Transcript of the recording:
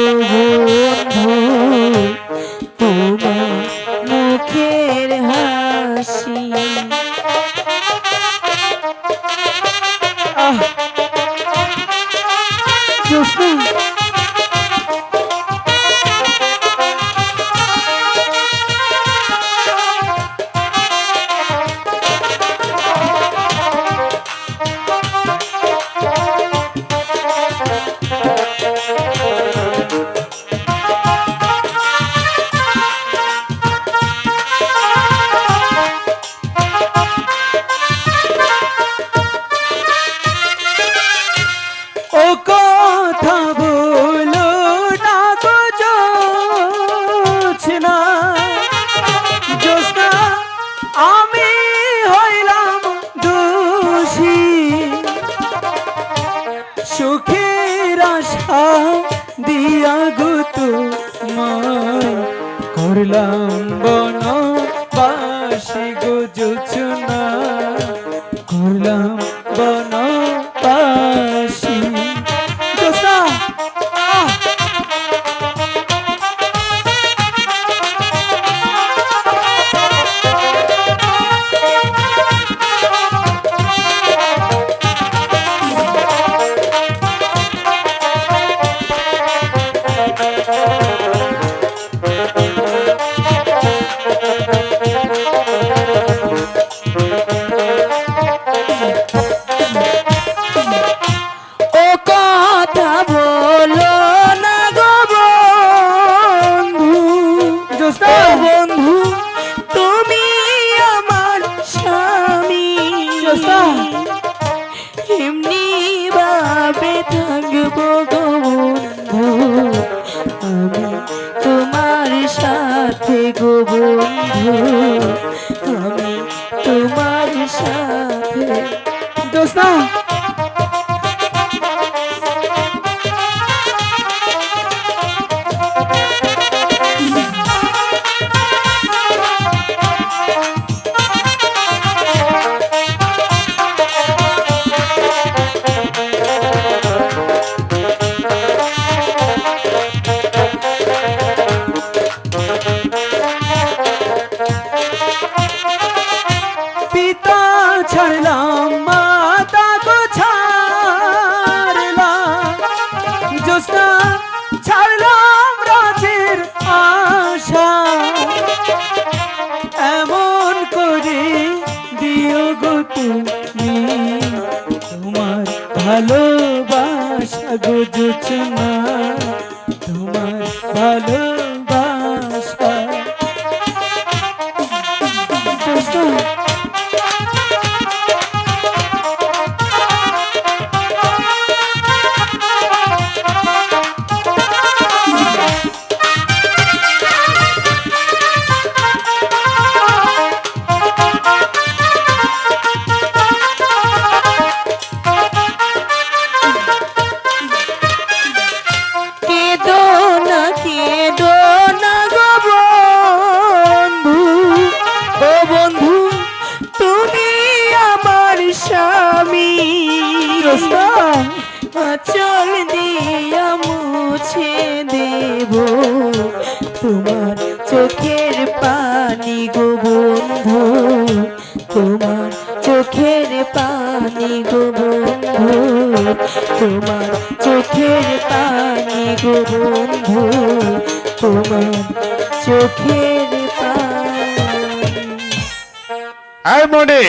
বন্ধু তোমার মুখের হাসি। আহ! কথা বলো না গো জোছনা আমি হইলাম দোষী। সুখের আশা দিয়া গো তোমায় করলাম বন বাসি গো জোছনা করলাম বন জোসনা। এমনি ভাবে থাকব গো আমি তোমার সাথে গো বন্ধু আমি তোমার সাথে জোছনা পিতা ছাড়লাম, মাতা গো ছাড়লাম। জোসনা ছাড়লাম রাজের আশা। এমন করে দিও গো তুমি, তোমার ভালোবাসা গো জোছনা তোমার ভালোবাসা চল দিয়া মুছে দেব। তোমার চোখের পানি গো বন্ধু, তোমার চোখের পানি গো বন্ধু, তোমার চোখের পানি গো বন্ধু, তোমার চোখের পানি। এই মনি